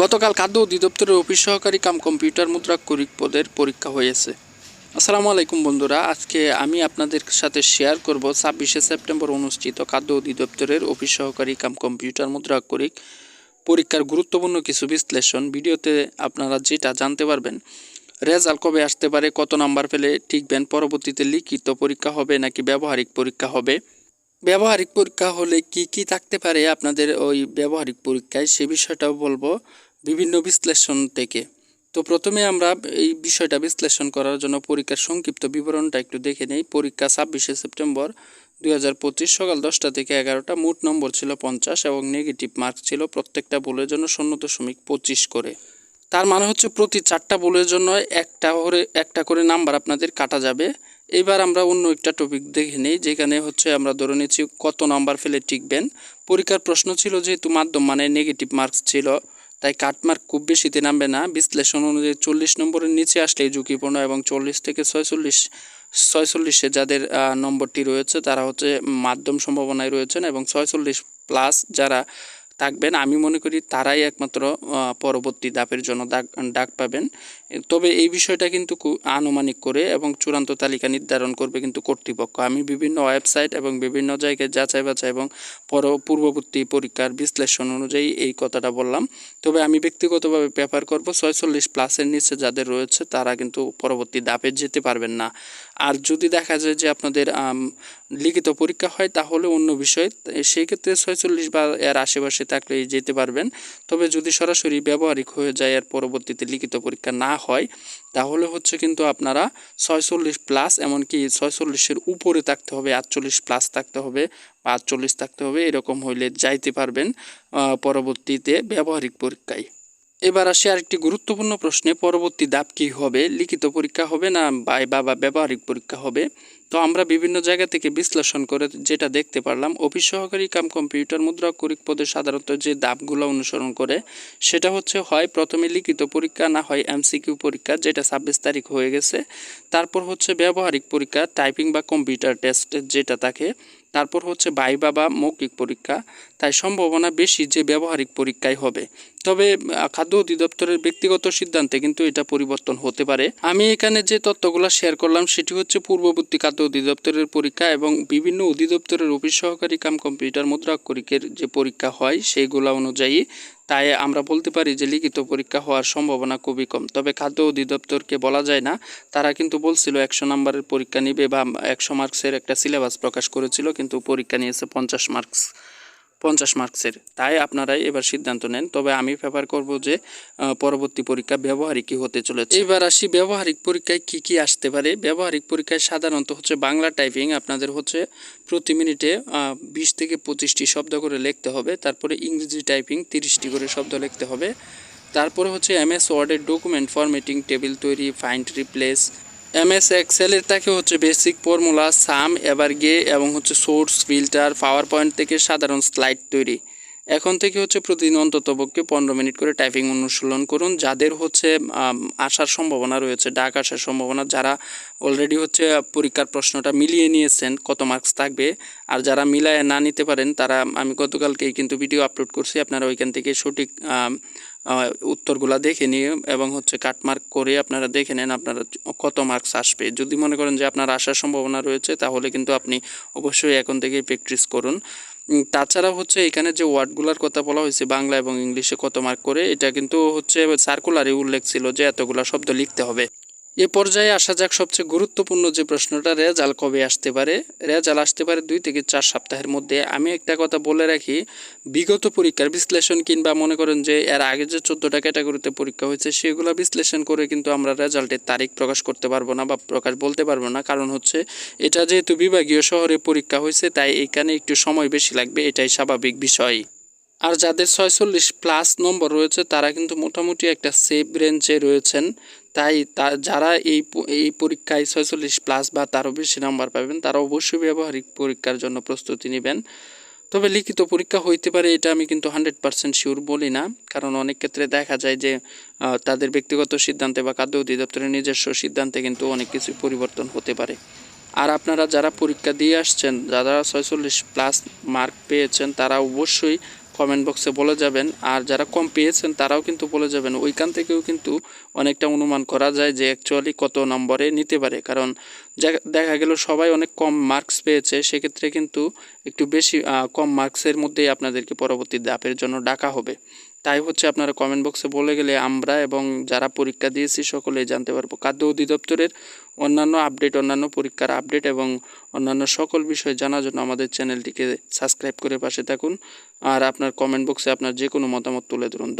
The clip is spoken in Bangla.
গতকাল খাদ্য অধিদপ্তরের অফিস সহকারী কাম কম্পিউটার মুদ্রাক্ষরিক পদের পরীক্ষা হয়েছে। আসসালামু আলাইকুম বন্ধুরা, আজকে আমি আপনাদের সাথে শেয়ার করব ছাব্বিশে সেপ্টেম্বর অনুষ্ঠিত খাদ্য অধিদপ্তরের অফিস সহকারী কাম কম্পিউটার মুদ্রাক্ষরিক পরীক্ষার গুরুত্বপূর্ণ কিছু বিশ্লেষণ। ভিডিওতে আপনারা যেটা জানতে পারবেন রেজাল্ট কবে আসতে পারে, কত নাম্বার পেলে ঠিকবেন, পরবর্তীতে লিখিত পরীক্ষা হবে নাকি ব্যবহারিক পরীক্ষা হবে। ব্যবহারিক পরীক্ষা হলে কি কি থাকতে পারে, আপনাদের ওই ব্যবহারিক পরীক্ষায় সে বিষয়টাও বলব। বিভিন্ন বিশ্লেষণ থেকে। তো প্রথমে আমরা এই বিষয়টা বিশ্লেষণ করার জন্য পরীক্ষার সংক্ষিপ্ত বিবরণটা একটু দেখে নেই। পরীক্ষা ছাব্বিশে সেপ্টেম্বর দুই হাজার পঁচিশ সকাল দশটা থেকে এগারোটা। মোট নম্বর ছিল পঞ্চাশ এবং নেগেটিভ মার্ক ছিল প্রত্যেকটা বলের জন্য শূন্য দশমিক পঁচিশ করে। তার মানে হচ্ছে প্রতি চারটা বলের জন্য একটা করে একটা করে নাম্বার আপনাদের কাটা যাবে। এবার আমরা অন্য একটা টপিক দেখে নিই, যেখানে হচ্ছে আমরা ধরে নিচ্ছি কত নাম্বার ফেলে টিকবেন। পরীক্ষার প্রশ্ন ছিল যেহেতু মাধ্যম মানে নেগেটিভ মার্কস ছিল। তাই কাটমার্ক খুব বেশিতে নামবে না। বিশ্লেষণ অনুযায়ী চল্লিশ নম্বরের নিচে আসলেই ঝুঁকিপূর্ণ এবং চল্লিশ থেকে ছয়চল্লিশ, ছয়চল্লিশে যাদের নম্বরটি রয়েছে, তারা হচ্ছে মাধ্যম সম্ভাবনায় রয়েছেন এবং ছয়চল্লিশ প্লাস যারা থাকবেন। আমি মনে করি তারাই একমাত্র পরবর্তী দাপের জন্য ডাক ডাক পাবেন। তবে এই বিষয়টা কিন্তু আনুমানিক করে এবং চূড়ান্ত তালিকা নির্ধারণ করবে কিন্তু কর্তৃপক্ষ। আমি বিভিন্ন ওয়েবসাইট এবং বিভিন্ন জায়গায় যাচাই বাছাই এবং পর, পূর্ববর্তী পরীক্ষার বিশ্লেষণ অনুযায়ী এই কথাটা বললাম। তবে আমি ব্যক্তিগতভাবে পেপার করব ছয়চল্লিশ প্লাসের নিচে যাদের রয়েছে, তারা কিন্তু পরবর্তী ধাপে যেতে পারবেন না। আর যদি দেখা যায় যে আপনাদের লিখিত পরীক্ষা হয়, তাহলে অন্য বিষয়। সেই ক্ষেত্রে ছয়চল্লিশ বা এর আশেপাশে থাকলে যেতে পারবেন। তবে যদি সরাসরি ব্যবহারিক হয়ে যায়, এর পরবর্তীতে লিখিত পরীক্ষা না হয়, তাহলে হচ্ছে কিন্তু আপনারা ছয়চল্লিশ প্লাস, এমনকি ছয়চল্লিশের উপরে থাকতে হবে, আটচল্লিশ প্লাস থাকতে হবে বা আটচল্লিশ থাকতে হবে, এরকম হইলে যাইতে পারবেন পরবর্তীতে ব্যবহারিক পরীক্ষায়। এবার আসে আরেকটি গুরুত্বপূর্ণ প্রশ্নে, পরবর্তী ধাপ কী হবে? লিখিত পরীক্ষা হবে না বা বা ব্যবহারিক পরীক্ষা হবে? তো আমরা বিভিন্ন জায়গা থেকে বিশ্লেষণ করে যেটা দেখতে পারলাম, অফিস সহকারী কাম কম্পিউটার মুদ্রা করিক পদে সাধারণত যে ধাপগুলো অনুসরণ করে, সেটা হচ্ছে হয় প্রথমে লিখিত পরীক্ষা, না হয় এমসিকিউ পরীক্ষা, যেটা ছাব্বিশ তারিখ হয়ে গেছে। তারপর হচ্ছে ব্যবহারিক পরীক্ষা, টাইপিং বা কম্পিউটার টেস্ট যেটা থাকে। তারপর হচ্ছে ভাইবা বা মৌখিক পরীক্ষা। তাই সম্ভাবনা বেশি যে ব্যবহারিক পরীক্ষাই হবে। তবে খাদ্য অধিদপ্তরের ব্যক্তিগত সিদ্ধান্তে কিন্তু এটা পরিবর্তন হতে পারে। আমি এখানে যে তথ্যগুলো শেয়ার করলাম, সেটি হচ্ছে পূর্ববর্তী খাদ্য অধিদপ্তরের পরীক্ষা এবং বিভিন্ন অধিদপ্তরের অফিস সহকারী কাম কম্পিউটার মুদ্রাক্ষরিকের যে পরীক্ষা হয়, সেইগুলো অনুযায়ী তাই আমরা বলতে পারি যে লিখিত পরীক্ষা হওয়ার সম্ভাবনা খুবই কম। তবে খাদ্য অধিদপ্তরকে বলা যায় না, তারা কিন্তু বলছিল একশো নম্বরের পরীক্ষা নিবে বা একশো মার্কসের একটা সিলেবাস প্রকাশ করেছিল, কিন্তু পরীক্ষা নিয়েছে পঞ্চাশ মার্কস পঞ্চাশ মার্কসের। তাই আপনারাই এবার সিদ্ধান্ত নেন। তবে আমি পেপার করব যে পরবর্তী পরীক্ষা ব্যবহারিকই হতে চলেছে। এবার আসি ব্যবহারিক পরীক্ষায় কি কি আসতে পারে? ব্যবহারিক পরীক্ষায় সাধারণত হচ্ছে বাংলা টাইপিং আপনাদের হচ্ছে প্রতি মিনিটে বিশ থেকে পঁচিশটি শব্দ করে লিখতে হবে। তারপরে ইংরেজি টাইপিং তিরিশটি করে শব্দ লিখতে হবে। তারপরে হচ্ছে এমএস ওয়ার্ডের ডকুমেন্ট ফরম্যাটিং টেবিল তৈরি ফাইন্ড রিপ্লেস এমএস এক্সেলের থাকে হচ্ছে বেসিক ফর্মুলা সাম এবার গে এবং হচ্ছে সোর্স ফিল্টার পাওয়ার পয়েন্ট থেকে সাধারণ স্লাইড তৈরি। এখন থেকে হচ্ছে প্রতিদিন অন্তত পক্ষে পনেরো মিনিট করে টাইপিং অনুশীলন করুন। যাদের হচ্ছে আসার সম্ভাবনা রয়েছে, ডাক আসার সম্ভাবনা, যারা অলরেডি হচ্ছে পরীক্ষার প্রশ্নটা মিলিয়ে নিয়েছেন, কত মার্কস থাকবে, আর যারা মিলায় না নিতে পারেন, তারা, আমি গতকালকেই কিন্তু ভিডিও আপলোড করছি, আপনারা ওইখান থেকে সঠিক উত্তরগুলা দেখে নিয়ে এবং হচ্ছে কাটমার্ক করে আপনারা দেখে নেন আপনারা কত মার্কস আসবে। যদি মনে করেন যে আপনার আসার সম্ভাবনা রয়েছে, তাহলে কিন্তু আপনি অবশ্যই এখন থেকেই প্র্যাকটিস করুন। তাছাড়া হচ্ছে এখানে যে ওয়ার্ডগুলোর কথা বলা হয়েছে, বাংলা এবং ইংলিশে কত মার্ক করে, এটা কিন্তু হচ্ছে সার্কুলারে উল্লেখ ছিল যে এতগুলা শব্দ লিখতে হবে। এ পর্যায়ে আসা যাক সবচেয়ে গুরুত্বপূর্ণ যে প্রশ্নটা রেজাল্ট কবে আসতে পারে? রেজাল আসতে পারে দুই থেকে চার সপ্তাহের মধ্যে। আমি একটা কথা বলে রাখি, বিগত পরীক্ষার বিশ্লেষণ কিংবা মনে করেন যে এর আগে যে চোদ্দোটা ক্যাটাগরিতে পরীক্ষা হয়েছে, সেগুলো বিশ্লেষণ করে কিন্তু আমরা রেজাল্টের তারিখ প্রকাশ করতে পারব না বা প্রকাশ বলতে পারব না। কারণ হচ্ছে, এটা যেহেতু বিভাগীয় শহরে পরীক্ষা হয়েছে, তাই এখানে একটু সময় বেশি লাগবে, এটাই স্বাভাবিক বিষয়। আর যাদের ছয়চল্লিশ প্লাস নম্বর রয়েছে, তারা কিন্তু মোটামুটি একটা সেফ রেঞ্জে রয়েছেন। তাই তা, যারা এই এই পরীক্ষায় ছয়চল্লিশ প্লাস বা তারও বেশি নাম্বার পাবেন, তারা অবশ্যই ব্যবহারিক পরীক্ষার জন্য প্রস্তুতি নেবেন। তবে লিখিত পরীক্ষা হইতে পারে এটা আমি কিন্তু হান্ড্রেড পার্সেন্ট শিওর বলি না, কারণ অনেক ক্ষেত্রে দেখা যায় যে তাদের ব্যক্তিগত সিদ্ধান্তে বা খাদ্য অধিদপ্তরের নিজস্ব সিদ্ধান্তে কিন্তু অনেক কিছু পরিবর্তন হতে পারে। আর আপনারা যারা পরীক্ষা দিয়ে আসছেন, যারা ছয়চল্লিশ প্লাস মার্ক পেয়েছেন, তারা অবশ্যই কমেন্ট বক্সে বলে যাবেন। আর যারা কম পেয়েছেন, তারাও কিন্তু বলে যাবেন। ওইখান থেকেও কিন্তু অনেকটা অনুমান করা যায় যে অ্যাকচুয়ালি কত নম্বরে নিতে পারে। কারণ দেখা গেল সবাই অনেক কম মার্কস পেয়েছে। সেক্ষেত্রে কিন্তু একটু বেশি কম মার্কসের মধ্যেই আপনাদেরকে পরবর্তী ধাপের জন্য ডাকা হবে। তাই হচ্ছে আপনারা কমেন্ট বক্সে বলে গেলে আমরা এবং যারা পরীক্ষা দিয়েছি সকলেই জানতে পারব। খাদ্য অধিদপ্তরের অন্যান্য আপডেট অন্যান্য পরীক্ষার আপডেট এবং অন্যান্য সকল বিষয় জানার জন্য আমাদের চ্যানেলটিকে সাবস্ক্রাইব করে পাশে থাকুন। আর আপনার কমেন্ট বক্সে আপনার যে কোনো মতামত তুলে ধরুন।